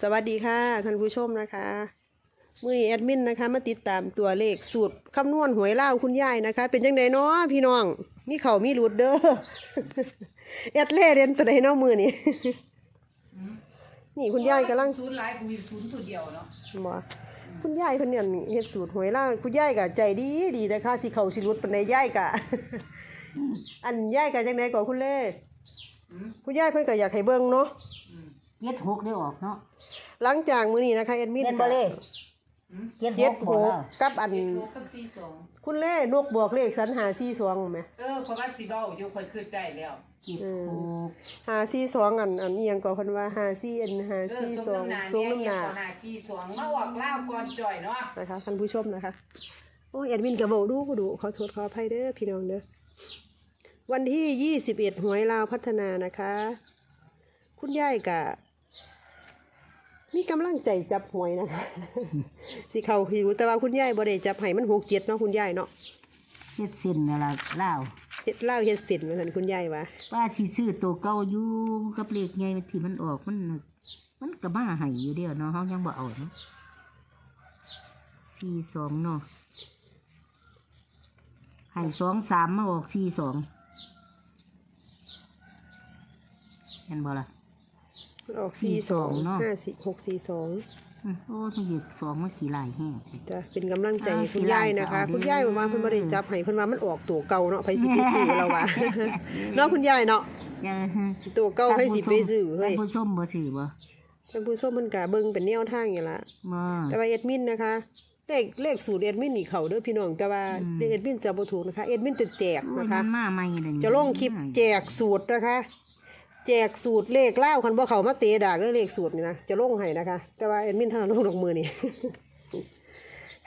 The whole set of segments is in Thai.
สวัสดีค่ะท่านผู้ชมนะคะ มือนี้แอดมินนะคะ มาติดตามตัวเลขสูตรคำนวณหวยเล่าวคุณยายนะคะ เป็นจังไดเนาะพี่น้อง มีเขามีหลุดเด้อแอดเล่เรียนตัวใดเนาะมือนี้นี่คุณยายกำลังศูนย์หลายกูมีศูนย์ตัวเดียวเนาะบ่คุณยายเพิ่นเนี่ยเฮ็ดสูตรหวยเล่าวคุณยายก็ใจดีดีนะคะสิเขาสิหลุดปานใดยายก็อันยายก็จังไดก็คุณเล่อืมคุณยายเพิ่นก็อยากให้เบิ่งเนาะอืม เจ็ดหกได้ออกเนาะหลังจากมื้อนี้นะคะแอดมินเล่นบ่เลยอืมเจ็ดหเจ็ดกหบ่กล่ะกับอัน เจ็ดหกกับสี่สองคุณเล่นกบอกเลขสันหาสี่สองไหมเออเพราะว่าสิเบ้าอยู่ค่อยขึ้นได้แล้วเจ็ดหกหาสี่สองอันอันเอียงก็เพันว่าหาสี่อันหาเออสี่สสองมน้ำหนาสูงเนี่ยน้ำหเนี่ยนาก่อนหน้าสี่สองมาออกเล่าวก่อนจ่อยเนาะนะคะท่านผู้ชมนะคะโอ้ยแอดมินกระบอกดูก็ดูขอโทษขออภัยเด้อพี่น้องเด้อวันที่ยี่สิบเอ็ดหวยลาวพัฒนานะคะ คุณยายกะ มีกำลังใจจับหวยนะคะ สิเขาหิวแต่ว่าคุณยายบ่ได้จับให้มันหกเจ็ดเนาะคุณยายเนาะเจ็ดสิ้นนั่นล่ะเล่าวเฮ็ดเหล่าเฮ็ดสินเหมือนกันคุณยายว่าป้าสิซื้อตัวเก่าอยู่กับเลขใหญ่ที่มันออกมัน มันก็มาให้อยู่เดียวเนาะเฮายังบ่เอาเนาะสี่สองเนาะให้สองสามมาออกสี่สองเห็นบ่ล่ะมัน ออกสี่สอง42เนาะ ห้าสี่หกสี่สองอืมโอ้ต้องเหยียดสองมาขี่ลายแห้งจะเป็นกำลังใจอ่าให้คุณยายนะคะสิคุณไล่ยายก็บอกว่าเอาเพิ่นบ่ได้เด้อจับให้เพิ่นว่ามันออกตัวเก่าเนาะไผสิไปซื้อเราว่า เนาะคุณยายเนาะอย่าตัวเก่าไผสิไปซื้อเฮ้ยท่านผู้ชมบ่ซื้อบ่ท่านผู้ชมมันก็เบิ่งเป็นแนวทางอย่างละ บ่ แต่ว่าเอ็ดมินนะคะ เลขเลขสูตรเอ็ดมินนี่เขาเด้อพี่น้องแต่ว่าอืม เลขเอ็ดมินจะบ่ถูกนะคะเอ็ดมินจะแจกโอ้ยนะคะ มันมาใหม่เลยนี่จะลงคลิปแจกสูตรนะคะ แจกสูตรเลขเล่าวคันบ่เขามาเตะดากเรื่องเลขสูตรนี่นะจะลงให้นะคะ แต่ว่าเอ็ดมินท่านลงดอกมือนี่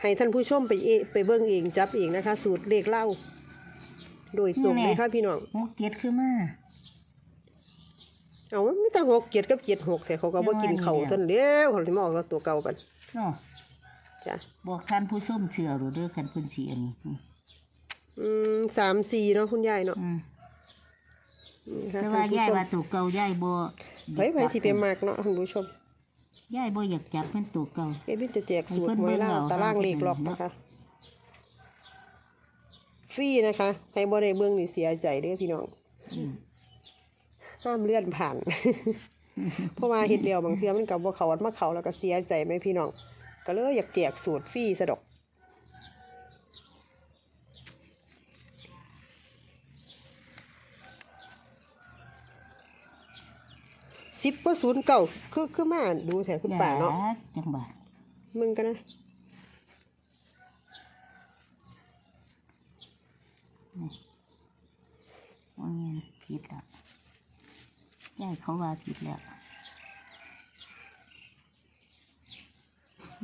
ให้ท่านผู้ชมไปเอไปเบิ่งเองจับเองนะคะ สูตรเลขเล่าโดยตรงเลยค่ะพี่น้องหกเจ็ดคือมาเอามันไม่ต้องหกเกียรกับเกียรหกแต่เขาก็บ่กินเขาวต้นเลี้ยวเขาถึงมาออกกับตัวเก่ากันเนาะจ้ะบอกท่านผู้ชมเชื่อหรือเด้อคันเพิ่นสิอันนี้อืมสามสี่เนาะคุณยายเนาะอืม นี่ค่ะแต่ท่าว่านผู้ยายชมว่าตัวเก่ายายบ่ไผไผสิไปมากเนาะท่านผู้ชมยายบ่อยากจับเพิ่นตัวเก่า เอ็ดวินจะแจกสูตรให้เพิ่นไว้ล่าเบิ่งเอาตารางเลขล็อกนะคะ ฟรีนะคะใครบ่ได้เบิ่งนี่เสียใจเด้อพี่น้อง อืม ห้ามเลื่อนผ่าน เพราะว่าเฮ็ดแล้วบางเทื่อมันก็บ่เข้าวัดมาเข้าแล้วก็เสียใจไหมพี่น้อง ก็เลยอยากแจกสูตรฟรีซะดอก สิบก็ศูนย์เก่าคือคือมาดูแถวคุณป่าเนาะยจังบาดมึงกันนะว่าแม่นผิดแล้วยายเขาว่าผิดแล้ว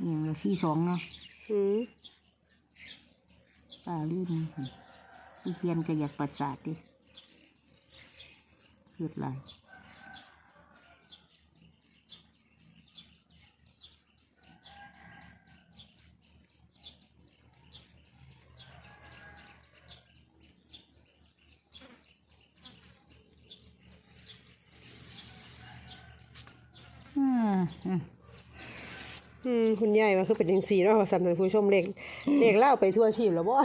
นี่มันสี่สองเนาะอืมป้าลืมหั่นอีเพียนก็อยากประสาทดิเกิดไรอืม อืมอืมคุณยายว่าคือเป็นจังซี่เนาะสำหรับผู้ชมเลขเลขเล่าไปทั่วทีมแล้วบ่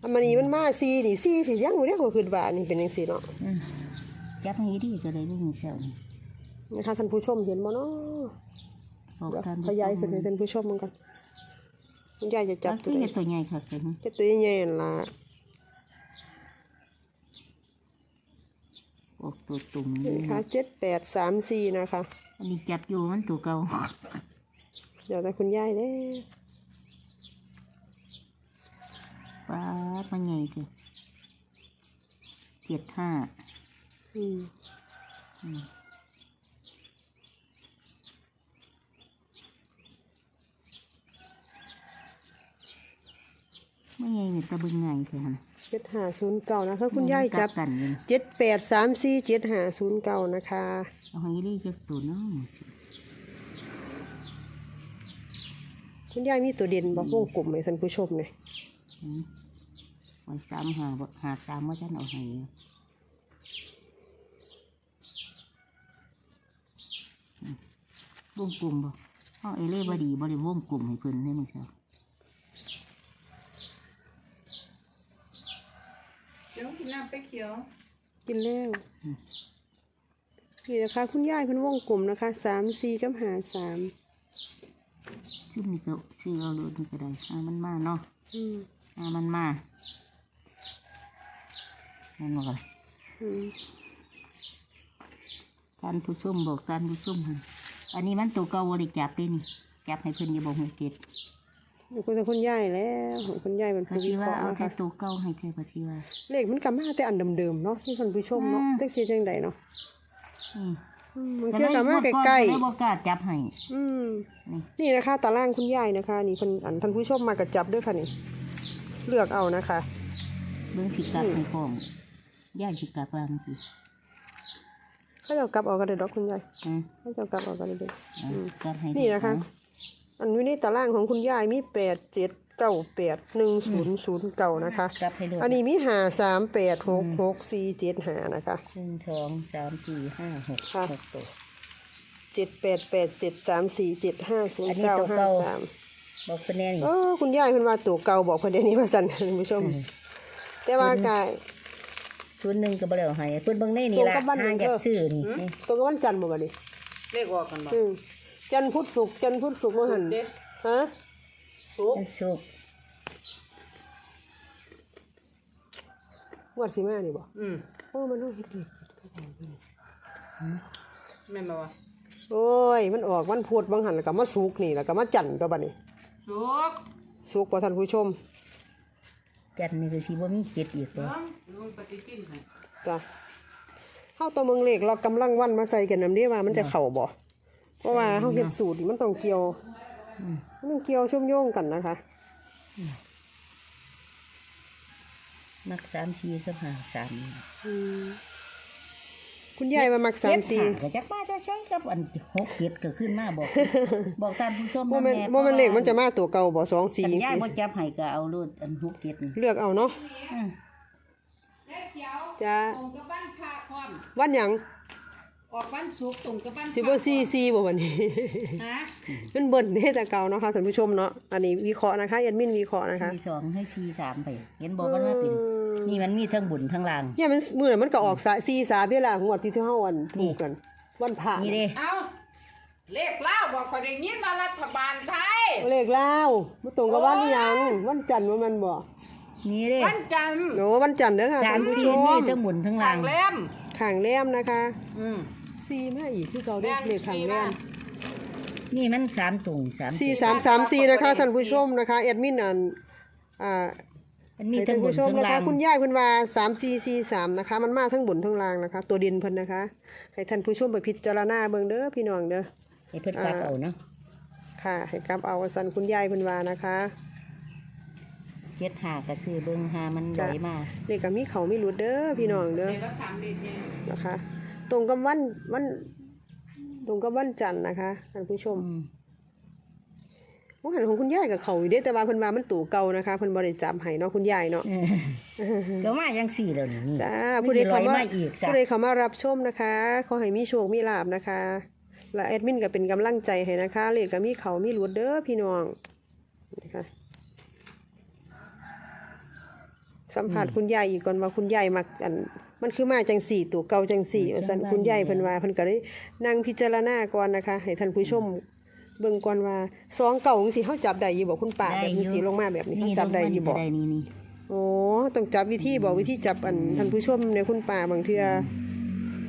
อันมันนี้มันมาซีนี่ซีสิยังอยู่เด้อก็คือว่านี่เป็นจังซี่เนาะอืมจับนี้ดีก็เลยลูกเสานี่นะคะท่านผู้ชมเห็นบ่เนาะบอกเดี๋ยวท่านขยายขึ้นให้ท่านผู้ชมมันกันคุณยายจะจัจับบตัตัววใดใหญ่ตัวใหญ่ค่ะเป็นจะตัวใหญ่ๆนั่นล่ะ ออกตัวตุ่มนี่นี่ค่ะ7834นะคะ อันนี้จับอยู่มันตัวเก่าเดี๋ยวแต่คุณยายเด้อป้าดมันใหญ่สิเจ็ดห้าอืมอืมไม่ใหญ่เนี่ยตะบึงไงเถอะ ฮะ7509นะคะ คุณยายจับกันเลย78347509นะคะ เอาให้ได้จักตัวเน้องคุณยายมีตัวเด่นบอกวงกลมให้ท่านผู้ชมหน่อยไว้สามหาบ่หาสามว่าฉันเอาให้วงกลุ่มบ่ห้องเอเล่บ่ดีบ่ได้วงกลุ่มให้เพิ่นให้มึงเช้าเดี๋ยวกินน้ำ ไปเขียว กินแล้วนี่นะคะคุณยายเพิ่นวงกลมนะคะสามสี่กับหาสามซึ่งนี่ก็ซื้อเอาโลดนี่ก็ได้อ่ามันมาเนาะอืมอ่ามันมาแม่นบ่ล่ะอืมท่านผู้ชมบอกท่านผู้ชมหั่นอันนี้มันตัวเก่าบ่ได้จับเด้นี่จับให้เพิ่นอย่าบอกให้เก็บนี่ คุณจะคุณยายแล้วของคุณยายเป็นเขาผู้สิวิเคว่าราะห์เอานะแต่คะตัวเก่าให้แท้ก็สิว่าเลขมันกลับมาแต่อันเดิมๆเนาะที่คุณผู้ชมเนาะอืม แท็กซี่จังใดเนาะอืมอืมมันเที่ยวกลับมาใกล้ได้บ่กล้าจับให้ๆอืม นี่นี่นะคะตารางคุณยายนะคะ นี่เพิ่นอันท่านผู้ชมมากระจับด้วยค่ะนี่ เลือกเอานะคะ เบิ่งสิกลับให้พร้อมย่านสิกลับวางสิเขาจะเอากลับเออกกันเลยดอกคุณยายอ่าเขาจะเอากลับเออกกันเลยเด้ออ่าอืมกลับให้นี่นะคะ อันนี้ในตารางของคุณยายมีแปดเจ็ดเก้าแปดหนึ่งศูนย์ศูนย์เก้านะคะกลับให้ด้วยอันนี้มีหาสามแปดหกหกสี่เจ็ดหานะคะ หนึ่งสองสามสี่ห้าหกค่ะ หกตัว เจ็ดแปดแปดเจ็ดสามสี่เจ็ดห้าศูนอันย์นี้เก้าตัวห้าเก่า สามบอกเป็นแน่นี่เออคุณยายเพิ่นว่าตัวเก่าบอกเพิ่นเดี๋ยวนี้ว่าสั่นคุณผู้ชมแต่ว่ากาย ชุดหนึ่งก็บ่ได้เอาให้เพิ่นเบิ่งในนี่ตัวล่ะกับบ้านห้างอยากเออซื้อนี่นี่ตัวก็วันจันทร์บ่บัดนี้เลขออกกันบ่อืม จันทร์พุธศุกร์จันทร์พุธศุกร์ว่าหั่นเด้ฮะสุกมันสุกงวดสิมานี่บ่อืมโอ้มันต้องเฮ็ดดีแม่นบ่วะโอ้ย มันออกวันพุธบางหันแล้วก็มาศุกร์นี่แล้วก็มาจันทร์ก็บัดนี้สุกศุกร์บ่ท่านผู้ชมจันนี่ก็สิบ่มีเก็ดอีกบ่น้องลุงปฏิทินให้จ้ะเฮาตัวเมืองเลขเรากำลังวันมาใส่กันนำเด้ว่ามันจะเข้าบ่ เพราะว่าเฮาเฮ็ดสูตรนี่มันต้องเกี่ยวอืมมันต้องเกี่ยวเชื่อมโยงกันนะคะ มัก3 4กับ5 3อืมคุณยายมามักสามสี่ก็จักมาจะใช้กับอัน6เก็ดก็ขึ้นมาบอก บอกท่านผู้ชมโมเมนแโมเมนเลขมันจะมาตัวเก่าบ่สองสี่สัญญาบ่จับให้ก็เอาโลดอัน6เก็ดนี่เลือกเอาเนาะอืมเลขเขียวจ้าตรงกับบ้านพระพร้อมวันหยัง ออกวันศุกร์ตรงกับบ้านพระสิบ่สี่สี่บ่วันนี้ ฮะมันเบิ่นเด้แต่เก่าเนาะค่ะท่านผู้ชมเนาะอันนี้วิเคราะห์นะคะแอดมินวิเคราะห์นะคะสี่สองให้สี่สามไป เห็นบอกมันว่าเป็นนี่มันมีทั้งบุญทั้งลางเนี่ยมันมื้อนั้นมันก็ออกสายสี่สามเวลางวดที่เฮาอันถูกกันวันพระนี่เด้เอาเลขเล่าบอกเขาได้ยินมารัฐบาลไทยเลขลาวมันตรงกับวันหยังวันจันทร์ว่ามันบ่นี่เด้วันจันทร์โหวันจันทร์เด้อค่ะสาท่ามนผู้สี่ชนี่มทั้งบุญทั้งลาทางงเล่มข้างแรมนะคะ อืม สี่มาอีกคือเก่าเด้อแม่นเลขข้างแรมนี่มันสามตุงสามสี่ตุ่งสามสามสี่นะคะท่านผู้ชมนะคะแอดมินอันอ่ามันมีให้ทั้ท่างนบุญผู้ชมทั้งนะลาคะงคุณยายเพิ่นว่าสามสี่สี่สามนะคะ มันมาทั้งบนทั้งล่างนะคะ ตัวดินเพิ่นนะคะ ให้ท่านผู้ชมไปพิจารณาเบิ่งเด้อพี่น้องเด้อให้เพิ่นกลับเอาเนาะค่ะให้กลับเอาสันคุณยายเพิ่นว่านะคะเจ็ดหากระซื้อเบิ่งหามันไหลมา นี่ก็มีเขามีหลุดเด้อพี่น้องเด้อเดี๋ยวเราถามเด็กเองนะคะ ตรงกับวันวัน ตรงกับวันจันทร์นะคะท่านผู้ชมอืมว่าหันของคุณยายกับเขาอยู่เด้แต่ว่าเพิ่นว่ามันตู่เก่านะคะเพิ่นบ่ได้จำให้เนาะคุณยายเนาะเออก็มาจังสี่แล้วนี่นี่จ้าไม่ผู้ใดได้ร้อยเข้ามามาอีกจ้ะผู้ใดเข้ามารับชมนะคะขอให้มีโชคมีลาบนะคะ และแอดมินก็เป็นกำลังใจให้นะคะเลขก็มีเขามีหลุดเด้อพี่น้องนะคะสัมผัสคุณยายอีกก่อนว่าคุณยายมักอัน มันคือมาจังสี่ตัวเก่าจังสี่ว่าซั่นคุณยายเพิ่นว่าเพิ่นก็ได้นั่งพิจารณาก่อนนะคะ ให้ท่านผู้ชมเบิ่งก่อนว่าสองเก่าจังซี่เฮาจับได้อยู่บ่คุณป้าแบบนี้สิลงมาแบบนี้เฮาจับได้อยู่บ่ได้นี่นี่โอ้ต้องจับวิธีบอกวิธีจับอันท่านผู้ชมในคุณป่าบางเทือ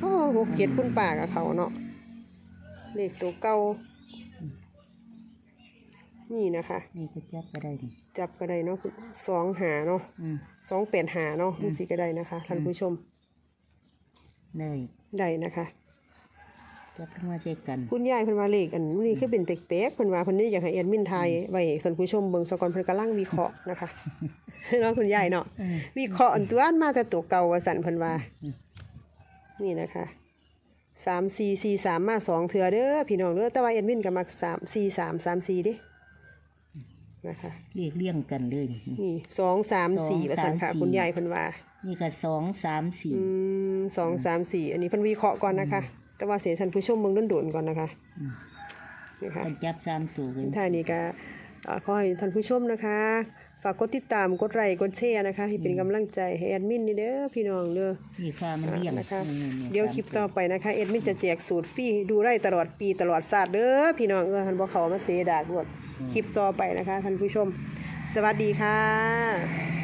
โอ้หกเกียรติคุณป่ากับเขาเนาะเลขตัวเก่านี่นะคะ นี่ก็จับก็ได้นี่จับก็ได้เนาะสองหาเนาะอืมสองแปดหาเนาะนี่สิก็ได้นะคะท่านผู้ชม เลยได้นะคะจับขึ้นมาเช็คกัน คุณยายเพิ่นว่าเลขอันนี้คือเป็นแปลกๆเพิ่นว่าเพิ่นนี่อยากให้แอดมินไทยไว้ให้ท่านผู้ชมเบิ่งสกอนเพิ่นกำลังวิเคราะห์นะคะเนาะคุณยายเนาะอืมวิเคราะห์อันตัวอันมาแต่ตัวเก่าว่าสันเพิ่นว่าอืมนี่นะคะสามสี่สี่สามมาสองเถื่อเด้อพี่น้องเด้อแต่ว่าเอ็ดมินก็มักสามสี่สามสามสี่เด้นะคะเรียกเลี่ยงกันเลยนี่นี่สองสามสี่สองว่าสันค่ะสามสี่คุณยายเพิ่นว่า นี่ก็สองสามสี่อืมสองสามสี่อันนี้เพิ่นวิเคราะห์ก่อนนะคะ แต่ว่าเสียท่านผู้ชมเบิ่งโดนๆก่อนนะคะนะคะมันจับสามตัวเลยท่านี้ก็เอ่อขอให้ท่านผู้ชมนะคะ ฝากกดติดตามกดไลค์กดแชร์นะคะ ให้เป็นกำลังใจให้แอดมินนี่เด้อพี่น้องเด้อ นี่ค่ะมันเลี้ยงนะคะ นี่ๆๆเดี๋ยวคลิปต่อไปนะคะ เอ็ดมินจะแจกสูตรฟรีดูได้ตลอดปีตลอดศาสตร์เด้อพี่น้องเออท่านบ่เขามาเตะดากรวดคลิปต่อไปนะคะท่านผู้ชม สวัสดีค่ะ